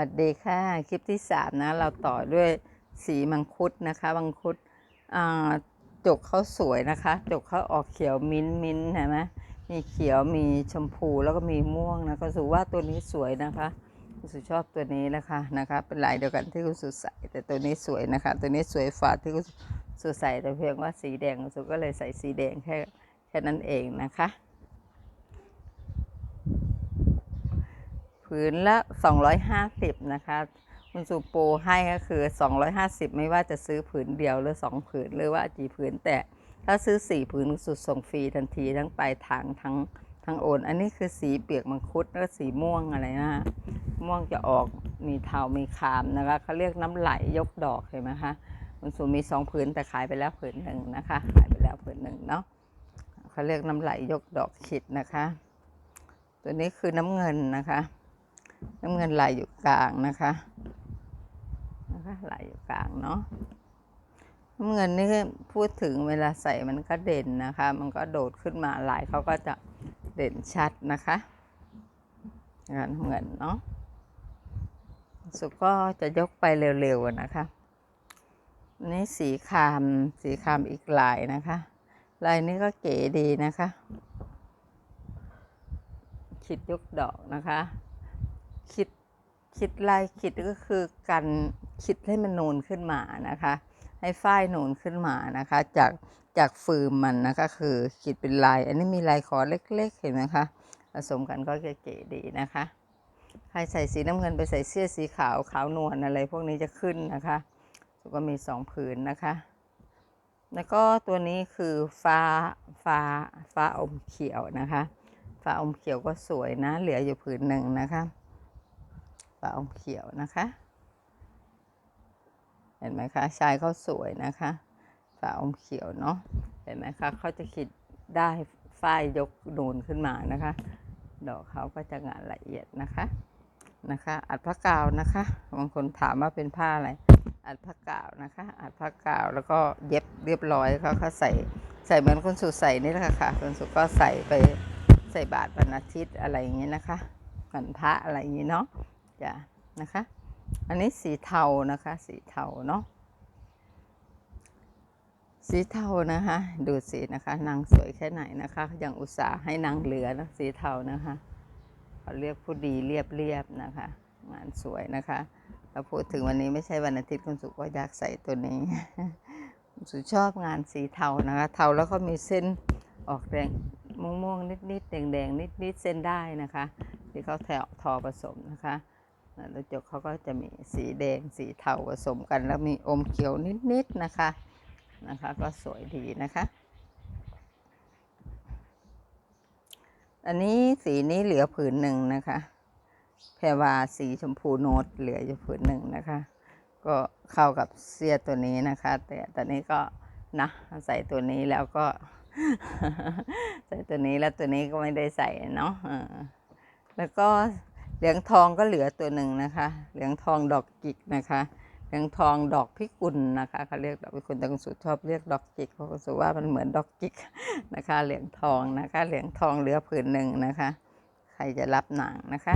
วัสดีค่ะ คลิปที่สามนะ เราต่อด้วยสีมังคุดนะคะ มังคุดจกเขาสวยนะคะ จกเขาออกเขียวมิ้นมิ้นเห็นไหมมีเขียวมีชมพูแล้วก็มีม่วงนะก็สูว่าตัวนี้สวยนะคะคุณสุชอบตัวนี้นะคะนะคะเป็นลายเดียวกันที่คุณสุใส่แต่ตัวนี้สวยนะคะ ตัวนี้สวยฝาที่คุณสุใส่แต่เพียงว่าสีแดงคุณสุก็เลยใส่สีแดงแค่แค่นั้นเองนะคะ ผืนละ 250 นะคะ คุณสุโปรให้ก็คือ 250 ไม่ว่าจะซื้อผืนเดียวหรือ 2 ผืน หรือว่ากี่ผืนแต่ถ้าซื้อ 4 ผืนคุณสุส่งฟรีทันทีทั้งปลายทางทั้งทั้งโอน อันนี้คือสีเปียกมังคุดแล้วสีม่วงอะไรนะม่วงจะออกมีเทา มีคามนะคะเขาเรียกน้ำไหลยกดอกเห็นไหมคะคุณสุมี 2 ผืนแต่ขายไปแล้วผืนหนึ่งนะคะขายไปแล้วผืนหนึ่งเนาะเขาเรียกน้ำไหลยกดอกขิดนะคะ ตัวนี้คือน้ำเงินนะคะ น้ำเงินลายอยู่กลางนะคะนะคะลายอยู่กลางเนาะน้ำเงินนี่พูดถึงเวลาใส่มันก็เด่นนะคะ มันก็โดดขึ้นมาลายเขาก็จะเด่นชัดนะคะงานน้ำเงินเนาะสุดก็จะยกไปเร็วๆนะคะนี่สีคามสีคามอีกลายนะคะลายนี้ก็เก๋ดีนะคะคิดยกดอกนะคะ คิดคิดลายคิดก็คือการคิดให้มันนูนขึ้นมานะคะ ให้ฝ้ายนูนขึ้นมานะคะ จากจากฟืมมันนะคะคือขีดเป็นลาย อันนี้มีลายขอเล็ก ๆ เห็นไหมคะผสมกันก็เก๋ๆดีนะคะ ใครใส่สีน้ำเงินไปใส่เสื้อสีขาวขาวนวลอะไรพวกนี้จะขึ้นนะคะแล้วก็มีสองผืนนะคะ แล้วก็ตัวนี้คือฟ้าฟ้าฟ้าอมเขียวนะคะ ฟ้าอมเขียวก็สวยนะ เหลืออยู่ผืนหนึ่งนะคะ ฝาอมเขียวนะคะ เห็นไหมคะชายเขาสวยนะคะฝาอมเขียวเนาะเห็นไหมคะเขาจะคิดได้ฝ้ายยกนูนขึ้นมานะคะ ดอกเขาก็จะงานละเอียดนะคะนะคะ อัดผ้ากาวนะคะบางคนถามว่าเป็นผ้าอะไร อัดผ้ากาวนะคะ อัดผ้ากาวแล้วก็เย็บเรียบร้อยเขาเขาใส่ใส่เหมือนคนสุใส่นี่แหละค่ะคนสุก็ใส่ไปใส่บาตรวันอาทิตย์อะไรอย่างเงี้ยนะคะวันพระอะไรอย่างเงี้เนาะ จ้ะนะคะ อันนี้สีเทานะคะ สีเทาเนาะสีเทานะคะ ดูสีนะคะ นางสวยแค่ไหนนะคะยังอุตส่าห์ให้นางเหลือนะสีเทานะคะเขาเรียกผู้ดีเรียบเรียบนะคะ งานสวยนะคะเราพูดถึงวันนี้ไม่ใช่วันอาทิตย์คุณสุก็อยากใส่ตัวนี้คุณสุชอบงานสีเทานะคะ เทาแล้วก็มีเส้นออกแดงม่วงๆนิดๆแดงๆนิดๆเส้นได้นะคะ ที่เขาแถวทอผสมนะคะ ล้วจกเขาก็จะมีสีแดงสีเทาผสมกัน แล้วมีอมเขียวนิดๆนะคะนะคะ ก็สวยดีนะคะ อันนี้สีนี้เหลือผืนหนึ่งนะคะ แพรวาสีชมพูโนตเหลืออยู่ผืนหนึ่งนะคะ ก็เข้ากับเสื้อตัวนี้นะคะ แต่ตอนนี้ก็นะใส่ตัวนี้แล้วก็ ใส่ตัวนี้แล้วตัวนี้ก็ไม่ได้ใส่เนาะแล้วก็ เหลืองทองก็เหลือตัวหนึ่งนะคะ เหลืองทองดอกจิกนะคะ เหลืองทองดอกพิกุลนะคะเขาเรียกดอกพิกุลแต่คุณสุชอบเรียกดอกจิกเพราะคุณสุว่ามันเหมือนดอกจิกนะคะ เหลืองทองนะคะ เหลืองทองเหลือผืนหนึ่งนะคะ ใครจะรับหนังนะคะ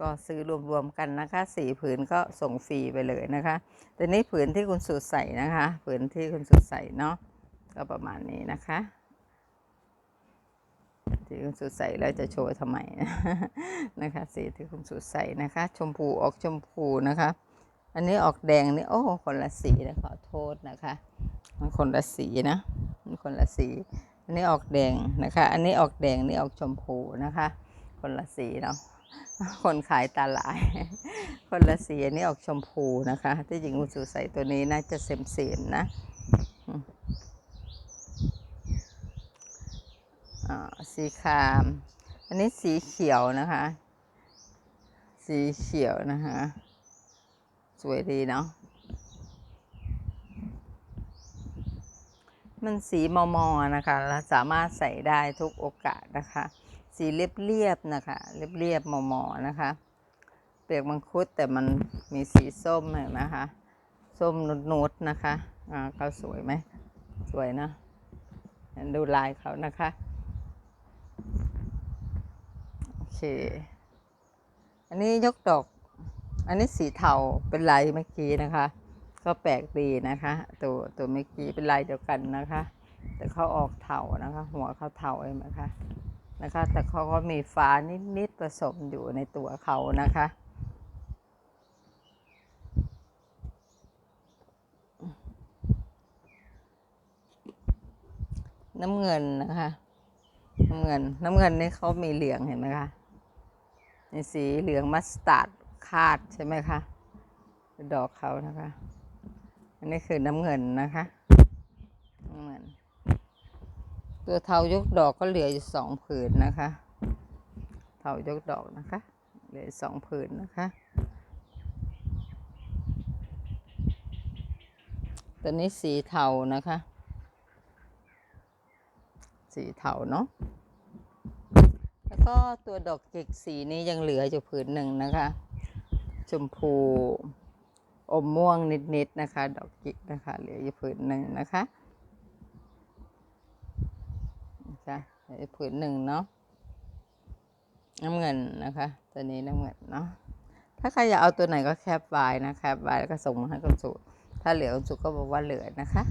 ก็ซื้อรวมๆกันนะคะสี่ผืนก็ส่งฟรีไปเลยนะคะแต่นี้ผืนที่คุณสุใส่นะคะ ผืนที่คุณสุใส่เนาะก็ประมาณนี้นะคะ ที่คุณสุใส่แล้วจะโชว์ทำไมนะคะ สีที่คุณสุใส่นะคะ ชมพูออกชมพูนะคะ อันนี้ออกแดงนี่โอ้คนละสีนะขอโทษนะคะ มันคนละสีนะมันคนละสี อันนี้ออกแดงนะคะ อันนี้ออกแดงนี่ออกชมพูนะคะ คนละสีเนาะคนขายตาลาย คนละสีอันนี้ออกชมพูนะคะ ที่จริงคุณสุใส่ตัวนี้น่าจะเซมเซมๆนะ อ่า สีคราม อันนี้สีเขียวนะคะ สีเขียวนะคะ สวยดีเนาะ มันสีมอมอนะคะ แล้วสามารถใส่ได้ทุกโอกาสนะคะ สีเรียบๆนะคะ เรียบๆมอมอนะคะ เปลือกมังคุดแต่มันมีสีส้มเห็นไหมคะ ส้มนุดๆนะคะ อ่าเขาสวยไหม สวยนะดูลายเขานะคะ โอ เค อันนี้ยกดอก อันนี้สีเทาเป็นลายเมื่อกี้นะคะ ก็แปลกดีนะคะ ตัวตัวเมื่อกี้เป็นลายเดียวกันนะคะ แต่เขาออกเทานะคะ หัวเขาเทาเองนะคะนะคะ แต่เขาก็มีฟ้านิดๆผสมอยู่ในตัวเขานะคะน้ำเงินนะคะ น้ำเงิน น้ำเงินนี่เขามีเหลืองเห็นไหมคะ นสีเหลืองมัสตาร์ดคาดใช่ไหมคะดอกเขานะคะ อันนี้คือน้ำเงินนะคะน้ำเงินตัวเทายกดอกก็เหลืออยู่สองผืนนะคะ เทายกดอกนะคะ เหลือสองผืนนะคะ ตัวนี้สีเทานะคะ สีเทาเนาะ ก็ตัวดอกจิกสีนี้ยังเหลืออยู่ผืนหนึ่งนะคะ ชมพูอมม่วงนิดๆนะคะ ดอกจิกนะคะ เหลืออยู่ผืนหนึ่งนะคะนะคะเหลือผืนหนึ่งเนาะน้ำเงินนะคะ ตัวนี้น้ำเงินเนาะถ้าใครอยากเอาตัวไหนก็แคปไว้นะแคปไว้แล้วก็ส่งมาให้คุณสุถ้าเหลือคุณสุก็บอกว่าเหลือนะคะ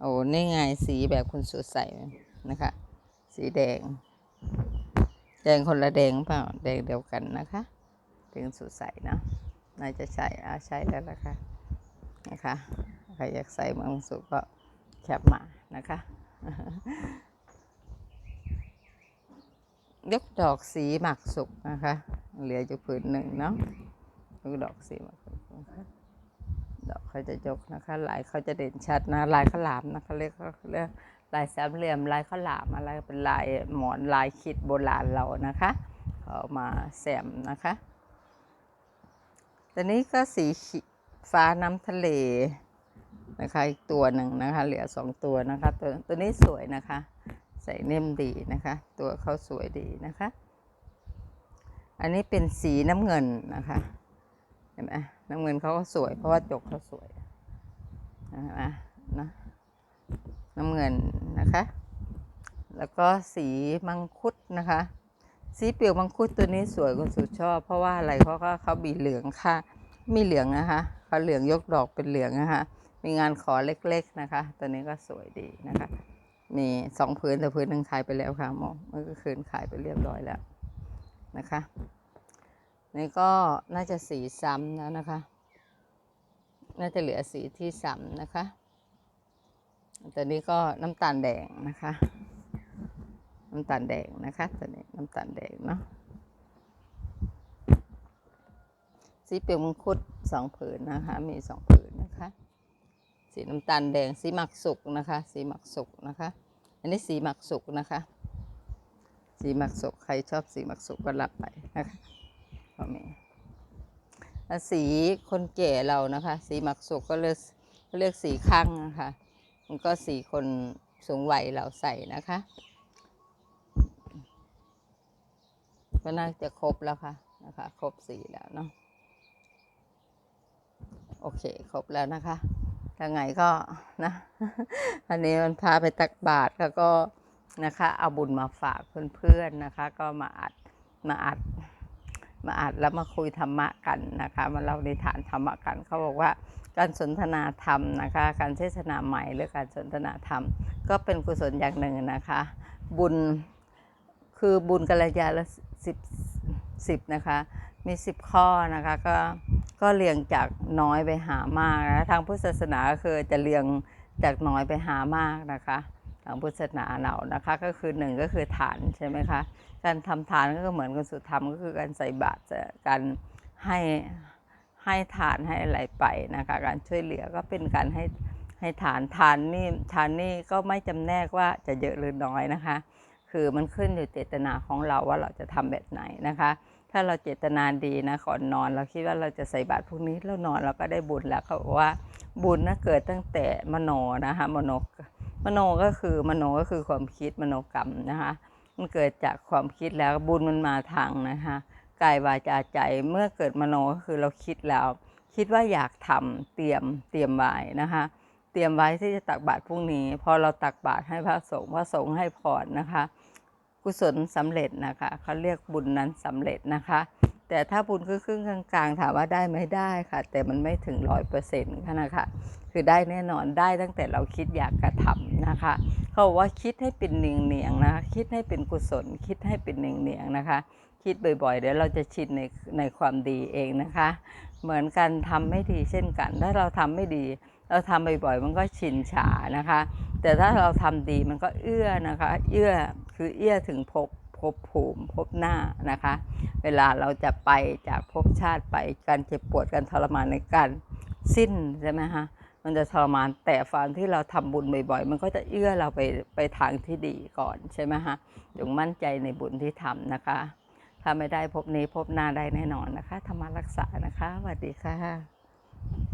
โอ้นี่ไงสีแบบคุณสุใส่นะคะ สีแดง แดงคนละแดงเปล่าแดงเดียวกันนะคะถึงสุใส่เนาะน่าจะใช่อาใช่แล้วล่ะค่ะนะคะใครอยากใส่หมังสุก็แคปมานะคะยกดอกสีหมักสุกนะคะ เหลืออยู่ผืนหนึ่งเนาะยกดอกสีหมักสุกนะคะดอกเขาจะยกนะคะลายเขาจะเด่นชัดนะลายข้าวหลามนะคะเรียกเขาเรียก ลายสามเหลี่ยมลายข้าวหลามอะไรเป็นลายหมอนลายคิดโบราณเรานะคะเอามาแซมนะคะตัวนี้ก็สีฟ้าน้ำทะเลนะคะอีกตัวหนึ่งนะคะ เหลือสองตัวนะคะ ตัวตัวนี้สวยนะคะ ใส่เน่มดีนะคะ ตัวเขาสวยดีนะคะ อันนี้เป็นสีน้ำเงินนะคะเห็นไหมน้ำเงินเขาก็สวยเพราะว่าจกเขาสวยนะนะ น้ำเงินนะคะ แล้วก็สีมังคุดนะคะ สีเปลือกมังคุดตัวนี้สวยคุณสุดชอบ เพราะว่าอะไรเพราะว่าเขามีเหลืองค่ะ มีเหลืองนะคะเขาเหลืองยกดอกเป็นเหลืองนะคะ มีงานขอเล็กๆนะคะ ตัวนี้ก็สวยดีนะคะมีสองพื้นแต่พื้นหนึ่งขายไปแล้วค่ะหมอเมื่อคืนขายไปเรียบร้อยแล้วนะคะนี่ก็น่าจะสีซ้ำแล้วนะคะ น่าจะเหลือสีที่ซ้ำนะคะ ตัวนี้ก็น้ำตาลแดงนะคะ น้ำตาลแดงนะคะตัวนี้น้ำตาลแดงเนาะสีเปลือกมังคุดสองผืนนะคะ มีสองผืนนะคะ สีน้ำตาลแดงสีหมักสุกนะคะ สีหมักสุกนะคะ อันนี้สีหมักสุกนะคะ สีหมักสุกใครชอบสีหมักสุกก็รับไปนะคะก็มีสีคนแก่เรานะคะ สีหมักสุกก็เลือกเลือกสีข้างนะคะ มันก็สี่คนสูงวัยเราใส่นะคะ ก็น่าจะครบแล้วค่ะนะคะ ครบสี่แล้วเนาะโอเค ครบแล้วนะคะถ้าไงก็นะอันนี้มันพาไปตักบาตรแล้วก็นะคะ เอาบุญมาฝากเพื่อนๆนะคะ ก็มาอัดมาอัด มาอัดแล้วมาคุยธรรมะกันนะคะ มาเล่านิทานธรรมะกันเขาบอกว่าการสนทนาธรรมนะคะ การเทศนาใหม่หรือการสนทนาธรรม ก็เป็นกุศลอย่างหนึ่งนะคะ บุญคือบุญกัลยาณละสิบสิบนะคะ มีสิบข้อนะคะก็ก็เรียงจากน้อยไปหามากนะทางพุทธศาสนาคือจะเรียงจากน้อยไปหามากนะคะ ทางพุทธศาสนาเรานะคะ ก็คือหนึ่งก็คือฐานใช่ไหมคะการทำทานก็เหมือนกันสุดธรรมก็คือการใส่บาตรการให้ให้ทานให้อะไรไปนะคะการช่วยเหลือก็เป็นการให้ให้ทานทานนี่ทานนี่ก็ไม่จำแนกว่าจะเยอะหรือน้อยนะคะ คือมันขึ้นอยู่เจตนาของเราว่าเราจะทำแบบไหนนะคะ ถ้าเราเจตนาดีนะก่อนนอน เราคิดว่าเราจะใส่บาตรพวกนี้แล้วนอนเราก็ได้บุญแล้วเขาบอกว่าบุญนะเกิดตั้งแต่มโนนะคะมโน มโนก็คือมโนก็คือความคิดมโนกรรมนะคะมันเกิดจากความคิดแล้วบุญมันมาทางนะคะกายวาจาใจเมื่อเกิดมโนก็คือเราคิดแล้ว คิดว่าอยากทำเตรียมเตรียมไว้นะคะ เตรียมไว้ที่จะตักบาตรพรุ่งนี้ พอเราตักบาตรให้พระสงฆ์พระสงฆ์ให้พรนะคะ กุศลสำเร็จนะคะเขาเรียกบุญนั้นสำเร็จนะคะ แต่ถ้าบุญครึ่งกลางๆถามว่าได้ไหมได้ค่ะ แต่มันไม่ถึงร้อยเปอร์เซ็นต์ค่ะนะคะคือได้แน่นอนได้ตั้งแต่เราคิดอยากกระทำ นะคะ เขาบอกว่าคิดให้เป็นเนียงเนียงๆนะคะคิดให้เป็นกุศล คิดให้เป็นเนียงเนียงๆนะคะ คิดบ่อยๆเดี๋ยวเราจะชินในในความดีเองนะคะ เหมือนกันทำไม่ดีเช่นกัน ถ้าเราทำไม่ดี เราทำบ่อยๆมันก็ชินฉานะคะ แต่ถ้าเราทำดีมันก็เอื้อนะคะเอื้อคือเอื้อถึงพภพภูมิภพหน้านะคะ เวลาเราจะไปจากภพชาติไปการเจ็บปวดการทรมานในการสิ้นใช่ไหมคะ มันจะทรมานแต่ฟามที่เราทำบุญบ่อยๆ มันก็จะเอื้อเราไปไปทางที่ดีก่อนใช่ไหมคะจงมั่นใจในบุญที่ทำนะคะ ถ้าไม่ได้พบนี้พบหน้าได้แน่นอนนะคะธรรมรักษานะคะสวัสดีค่ะ